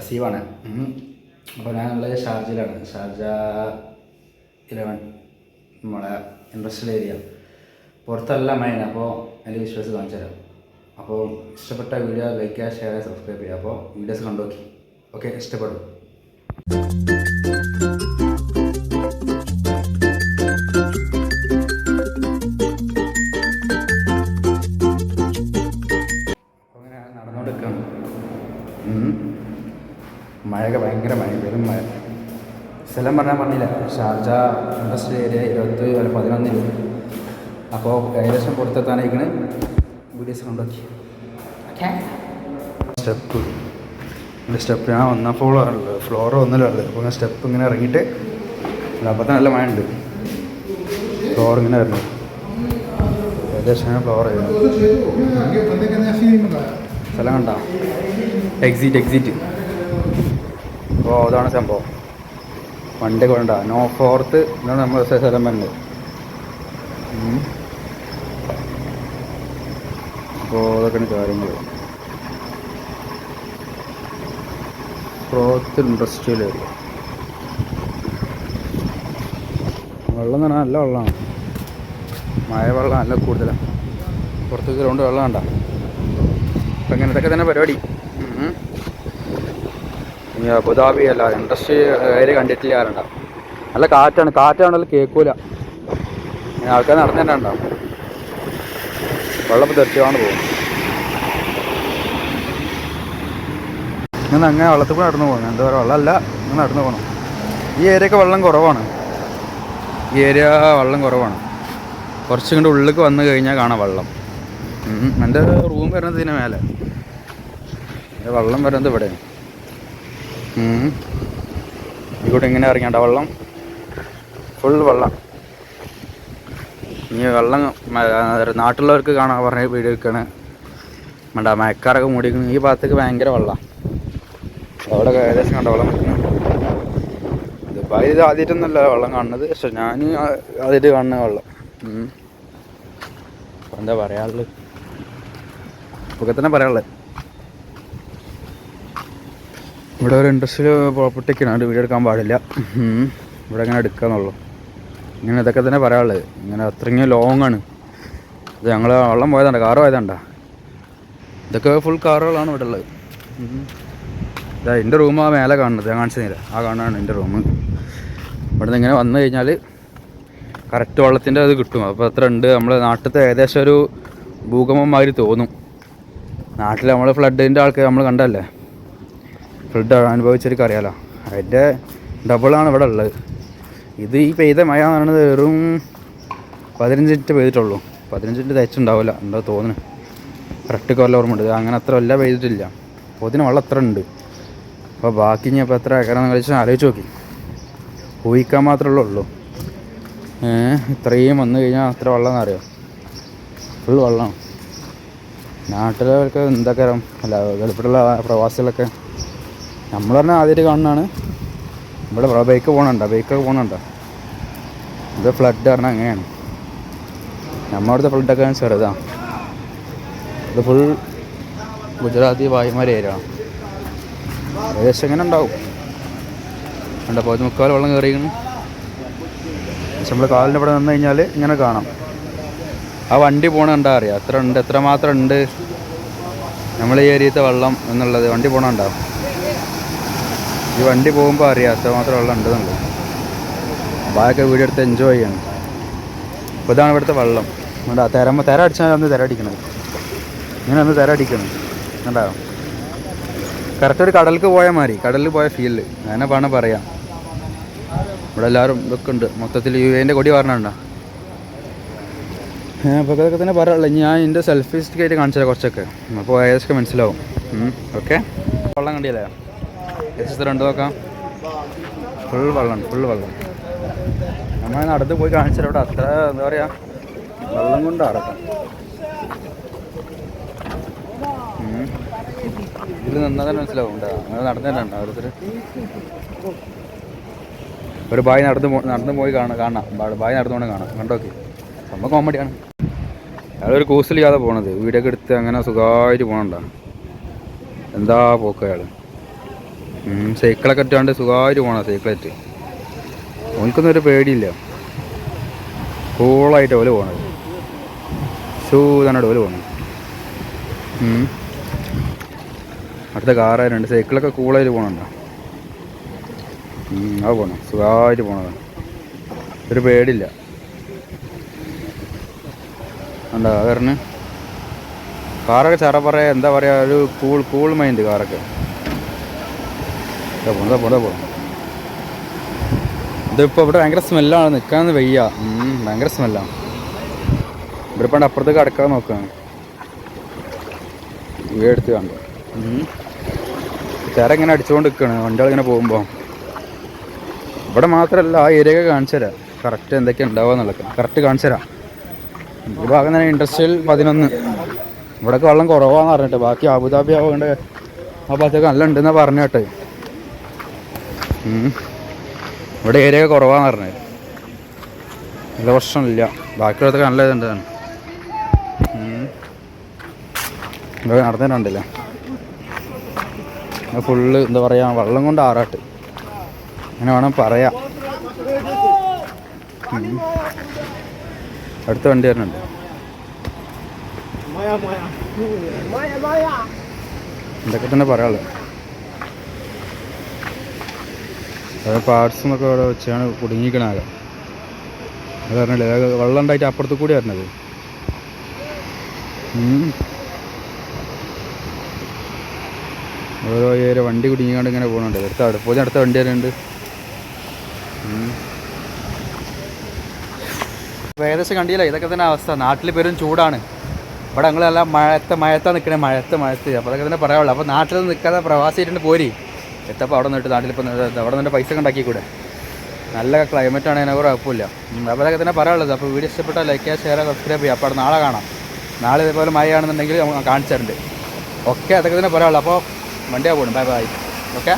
അസീവാണ് അപ്പോൾ ഞാനുള്ളത് ഷാർജയിലാണ്. ഷാർജ ഇലവൻ നമ്മളെ ഇൻഡസ്ട്രിയൽ ഏരിയ പുറത്തല്ല മൈൻ അപ്പോൾ എന്റെ വിശ്വാസം കാണിച്ചു തരാം. അപ്പോൾ ഇഷ്ടപ്പെട്ട വീഡിയോ ലൈക്ക് ചെയ്യുക ഷെയർ ചെയ്യുക സബ്സ്ക്രൈബ് ചെയ്യുക. അപ്പോൾ വീഡിയോസ് കണ്ടുനോക്കി. ഓക്കെ ഇഷ്ടപ്പെടും. ഉം. മഴയൊക്കെ ഭയങ്കര മഴ വെറും മഴ. സ്ഥലം പറഞ്ഞാൽ പറഞ്ഞില്ല. ഷാർജ ഇൻഡസ്ട്രി ഏരിയ ഇരുപത്തി അല്ല പതിനൊന്നിന് അപ്പോൾ ഏകദേശം പുറത്തെത്താനായിരിക്കണ് വീഡിയോസ് ഓക്കെ സ്റ്റെപ്പ് എന്റെ സ്റ്റെപ്പ് ഞാൻ ഒന്നാം ഫ്ലോറാണുള്ളത് ഫ്ലോർ ഒന്നിലുള്ളത് അപ്പോൾ ഇങ്ങനെ സ്റ്റെപ്പ് ഇങ്ങനെ ഇറങ്ങിയിട്ട് അപ്പോൾ നല്ല മഴ ഉണ്ട് ഫ്ലോർ ഇങ്ങനെ വരുന്നത് ഏകദേശം ഫ്ലോർ ചെയ്യുന്നത് സ്ഥലം കണ്ട? എക്സിറ്റ് എക്സിറ്റ് അപ്പോൾ അതാണ് സംഭവം. വണ്ടി കൊണ്ട. നോ ഫോർത്ത് എന്നാണ് നമ്മൾ സ്ഥലം വരുന്നത്. അപ്പോൾ അതൊക്കെയാണ് കാര്യങ്ങൾ ക്ലോത്ത് ഇൻഡസ്ട്രിയൽ ഏരിയ വെള്ളം പറഞ്ഞാൽ നല്ല വെള്ളമാണ്. മഴ വെള്ളം നല്ല കൂടുതലാണ് പുറത്ത് ഗ്രൗണ്ട് വെള്ളം കണ്ട? അപ്പം ഇങ്ങനെ തന്നെ പരിപാടി. ഇനി അബുദാബി അല്ല ഇൻഡസ്ട്രി ഏരിയ കണ്ടിട്ടില്ല ആരണ്ട? നല്ല കാറ്റാണ് കാറ്റാണല്ലോ കേൾക്കൂല ആൾക്കാർ നടന്നു തന്നെ ഉണ്ടാവും വെള്ളം തെറിച്ചാണ് പോകും. ഇങ്ങനെ അങ്ങനെ വെള്ളത്തിൽ കൂടെ നടന്നു പോകണം എന്താ പറയുക വെള്ളമല്ല ഇങ്ങനെ നടന്നു പോകണം ഈ ഏരിയയൊക്കെ വെള്ളം കുറവാണ്. ഈ ഏരിയ വെള്ളം കുറവാണ്. കുറച്ചും കൂടെ ഉള്ളിലേക്ക് വന്നു കഴിഞ്ഞാൽ കാണാം വെള്ളം. എന്റെ റൂം വരുന്നത് ഇതിന് മേലെ. എന്റെ വെള്ളം വരുന്നത് ഇവിടെ. ഇങ്ങോട്ട് ഇങ്ങനെ ഇറങ്ങിയാണ്ട വെള്ളം. ഫുൾ വെള്ളം. ഇനി വെള്ളം നാട്ടിലുള്ളവർക്ക് കാണാൻ പറഞ്ഞ വീഡിയോ വെക്കാണ് വേണ്ട മയക്കാറൊക്കെ മൂടിക്കുന്നു ഈ ഭാഗത്തേക്ക് ഭയങ്കര വെള്ളം. അവിടെ ഏകദേശം കണ്ട വെള്ളം വെക്കുന്നു ഇതിപ്പോൾ ഇത് ആദ്യമായിട്ടൊന്നുമല്ല വെള്ളം കാണുന്നത്. പക്ഷെ ഞാൻ ആദ്യമായിട്ട് കാണുന്ന വെള്ളം. എന്താ പറയാനുള്ളത്? ഇപ്പൊക്കെ തന്നെ പറയാനുള്ളത്. ഇവിടെ ഒരു ഇൻഡസ്ട്രിയൽ പ്രോപ്പർട്ടിക്കാണ്. അത് വീഡിയോ എടുക്കാൻ പാടില്ല. ഇവിടെ ഇങ്ങനെ എടുക്കാന്നുള്ളൂ. ഇങ്ങനെ ഇതൊക്കെ തന്നെ പറയാനുള്ളത്. ഇങ്ങനെ അത്രയും ലോങ് ആണ്. ഇത് ഞങ്ങൾ വെള്ളം പോയതാണ്ട? കാറ് പോയതാണ്ട? ഇതൊക്കെ ഫുൾ കാറുകളാണ് ഇവിടെ ഉള്ളത്. ഇതാ എന്റെ റൂം ആ മേലെ കാണുന്നത്. ഞാൻ കാണിച്ചില്ല ആ കാണാണ് എന്റെ റൂം ഇവിടെ നിന്ന് ഇങ്ങനെ വന്നു കഴിഞ്ഞാൽ കറക്റ്റ് വെള്ളത്തിന്റെ അത് കിട്ടും. അപ്പോൾ അത്ര ഉണ്ട് നമ്മുടെ നാട്ടിലത്തെ ഏകദേശം ഒരു ഭൂകമ്പം മാതിരി തോന്നും. നാട്ടിൽ നമ്മൾ ഫ്ലഡിന്റെ ആൾക്കാർ നമ്മൾ കണ്ടല്ലേ ഫ്ലഡ് അനുഭവിച്ചവർക്ക് അറിയാലോ അതിന്റെ ഡബിളാണ് ഇവിടെ ഉള്ളത്. ഇത് ഈ പെയ്ത മഴ എന്ന് പറയുന്നത് വെറും പതിനഞ്ച് മിനിറ്റ് പെയ്തിട്ടുള്ളൂ. പതിനഞ്ച് മിനിറ്റ് തയ്ച്ചുണ്ടാവില്ല എന്താ തോന്നുന്നു കറക്റ്റ് കൊല്ലം ഓർമ്മ ഉണ്ട്. അങ്ങനെ അത്ര വല്ല പെയ്തിട്ടില്ല. പൊതിന് വെള്ളം അത്ര ഉണ്ട്. അപ്പോൾ ബാക്കി ഇനി അപ്പോൾ എത്ര ഏക്കറാന്ന് കളിച്ച് ആലോചിച്ച് നോക്കി. ഊഹിക്കാൻ മാത്രമേ ഉള്ളൂ. ഇത്രയും വന്നു കഴിഞ്ഞാൽ അത്ര വെള്ളം എന്നറിയോ ഫുൾ വെള്ളമാണ്. നാട്ടിലൊക്കെ എന്തൊക്കെ അല്ല ഗൾഫിലുള്ള പ്രവാസികളൊക്കെ. നമ്മൾ പറഞ്ഞാൽ ആദ്യമായിട്ട് കാണുന്നതാണ്. ഇവിടെ ബൈക്ക് പോകണുണ്ടോ ബൈക്കൊക്കെ പോകണുണ്ടോ ഇത് ഫ്ലഡ് പറഞ്ഞാൽ അങ്ങനെയാണ്. നമ്മളവിടുത്തെ ഫ്ലഡൊക്കെ ചെറുതാണ് ഇത് ഫുൾ ഗുജറാത്തി വായുമാരി ഏരിയ. ഏകദേശം എങ്ങനെ ഉണ്ടാവും. കണ്ടപ്പോൾ മുക്കാൽ വെള്ളം കയറിയിരുന്നു പക്ഷെ നമ്മൾ കാലിന്റെ ഇവിടെ നിന്ന് കഴിഞ്ഞാൽ ഇങ്ങനെ കാണാം. ആ വണ്ടി പോണ അറിയാം. എത്ര ഉണ്ട് എത്ര മാത്രം ഉണ്ട്? നമ്മൾ ഈ ഏരിയത്തെ വെള്ളം എന്നുള്ളത് വണ്ടി പോണ ഈ വണ്ടി പോകുമ്പോൾ അറിയാം എത്ര മാത്രം വെള്ളം ഉണ്ടെന്നുള്ളത്. ബാക്കി വീഡിയോ എടുത്ത് എൻജോയ് ചെയ്യണം. അപ്പോൾ ഇതാണ് ഇവിടുത്തെ വെള്ളം. ഇവിടെ തിരമ്മ തിര അടിച്ചാൽ ഒന്ന് തിര അടിക്കണം ഇങ്ങനെ ഒന്ന് തിര അടിക്കണം ഉണ്ടാവും കറക്റ്റ് ഒരു കടലിൽ പോയാൽ മാറി കടലിൽ പോയ ഫീൽ അങ്ങനെ വേണം പറയാം? ഇവിടെ എല്ലാവരും ഇതൊക്കെ ഉണ്ട്. മൊത്തത്തിൽ യു എന്റെ കൊടി പറഞ്ഞുണ്ടോ അപ്പോൾ തന്നെ പറയാനുള്ളത് ഞാൻ എന്റെ സെൽഫി സ്റ്റിക്കായിട്ട് കാണിച്ചാൽ കുറച്ചൊക്കെ. അപ്പോൾ ഏകദേശം മനസ്സിലാവും. ഓക്കെ വെള്ളം കണ്ടില്ലേ? ഏകദേശം രണ്ട് നോക്കാം. ഫുൾ വെള്ളം ഫുൾ വെള്ളം. നമ്മൾ നടന്ന് പോയി കാണിച്ചാൽ അത്ര എന്താ പറയുക വെള്ളം കൊണ്ട് അടക്കാം ഇതിൽ നിന്നാൽ തന്നെ മനസ്സിലാവും അങ്ങനെ നടന്നിട്ടുണ്ട് ഓരോരുത്തർ ഒരു ബായി നടന്ന് നടന്ന് പോയി കാണാം കാണാം. ബായ് നടന്നുകൊണ്ട് കാണാം. കണ്ടോക്കെ? സംഭവം കോമഡിയാണ് അയാളൊരു കൂസലില്ലാതെ പോണത്. വീടൊക്കെ എടുത്ത് അങ്ങനെ സുഖമായിട്ട് പോകണണ്ട എന്താ പോക്ക് അയാൾ സൈക്കിളൊക്കെ ഇട്ടാണ്ട് സുഖമായിട്ട് പോകണം സൈക്കിളായിട്ട് ഓനിക്കൊന്നും ഒരു പേടിയില്ല. കൂളായിട്ട് ഓൽ പോണത്. ഷൂ തന്നെ ഓൽ പോകണം അടുത്ത കാറായിട്ടുണ്ട് സൈക്കിളൊക്കെ കൂളായിട്ട് പോകണുണ്ടോ അത് പോകണം സുഖമായിട്ട് പോണതാണ് ഒരു പേടില്ല ഉണ്ടോ? കാരണം കാറൊക്കെ ചെറ പറയാ എന്താ പറയാ ഒരു കൂൾ കൂൾ മൈൻഡ് കാറൊക്കെ. ഇതാ പോണം ഇതാ പോണം ഇതാ ഇതിപ്പോൾ ഇവിടെ ഭയങ്കര സ്മെല്ലാണ് നിൽക്കാന്ന് വയ്യ. ഭയങ്കര സ്മെല്ലാണ് ഇവിടെ പണ്ട് അപ്പുറത്തേക്ക് അടക്കാൻ നോക്കുകയാണ് വീടെടുത്ത് കണ്ടു തിര ഇങ്ങനെ അടിച്ചുകൊണ്ട് നിൽക്കുകയാണ് വണ്ടികൾ ഇങ്ങനെ പോകുമ്പോൾ ഇവിടെ മാത്രമല്ല ആ ഏരിയ കാണിച്ചു തരാം കറക്റ്റ് എന്തൊക്കെയാണ് ഉണ്ടാവുക എന്നുള്ളത്. കറക്റ്റ് കാണിച്ചു തരാം ഈ ഭാഗം തന്നെ ഇൻഡസ്ട്രിയൽ പതിനൊന്ന്. ഇവിടെയൊക്കെ വെള്ളം കുറവാന്ന് പറഞ്ഞിട്ട്. ബാക്കി അബുദാബി ആവേണ്ട ആ ഭാഗത്തൊക്കെ നല്ല ഉണ്ടെന്നാ പറഞ്ഞ കേട്ടെ. ഇവിടെ ഏരിയ കുറവാന്ന് പറഞ്ഞത് നല്ല പ്രശ്നമില്ല. ബാക്കിയുള്ളതൊക്കെ നല്ല ഇതുണ്ടാണ് ഇവിടെ നടന്നിട്ടുണ്ടല്ലേ ഫുള്ള് എന്താ പറയാ വെള്ളം കൊണ്ട് ആറാട്ട്. അങ്ങനെ വേണം പറയാം. അടുത്ത വണ്ടി വരുന്നുണ്ട്. ഇതൊക്കെ തന്നെ പറയാനുള്ളത്. അതായത് പാർട്സ് എന്നൊക്കെ അവിടെ വെച്ചാണ് കുടുങ്ങിക്കണാകെ അത് പറഞ്ഞില്ലേ വെള്ളം ഉണ്ടായിട്ട് അപ്പുറത്ത് കൂടി വരണത്. ഓരോ ഏരിയ വണ്ടി കുടുങ്ങിക്കാണ്ട് ഇങ്ങനെ പോകുന്നുണ്ട് അടുത്ത അടുപ്പോതി അടുത്ത വണ്ടി വരുന്നുണ്ട്. ഏകദേശം കണ്ടില്ല? ഇതൊക്കെ തന്നെ അവസ്ഥ. നാട്ടിൽ പെരും ചൂടാണ്. ഇവിടെ ഞങ്ങളെല്ലാം മഴത്തെ മഴത്താണ് നിൽക്കണേ മഴത്ത് മഴത്ത് അപ്പോൾ അതൊക്കെ തന്നെ പറയാനുള്ളൂ. അപ്പോൾ നാട്ടിൽ നിൽക്കാതെ പ്രവാസിയായിട്ട് പോരി. എത്തപ്പോൾ അവിടെ നിന്നിട്ട് നാട്ടിൽ ഇപ്പോൾ അവിടെ നിന്നിട്ട് പൈസ ഉണ്ടാക്കിക്കൂടെ? നല്ല ക്ലൈമറ്റ് ആണ് അതിനൊരു കുഴപ്പമില്ല അപ്പോൾ അതൊക്കെ തന്നെ പറയാനുള്ളത്. അപ്പോൾ വീഡിയോ ഇഷ്ടപ്പെട്ടാൽ ലൈക്ക് ചെയ്യുക ഷെയർ സബ്സ്ക്രൈബ് ചെയ്യുക. അപ്പോൾ നാളെ കാണാം. നാളെ ഇതേപോലെ മഴയാണെന്നുണ്ടെങ്കിൽ കാണിച്ചു തരുന്നുണ്ട് ഓക്കെ അതൊക്കെ തന്നെ പറയാനുള്ളൂ. അപ്പോൾ വണ്ടിയാണ് പോകണം ബൈ ബൈ ഓക്കെ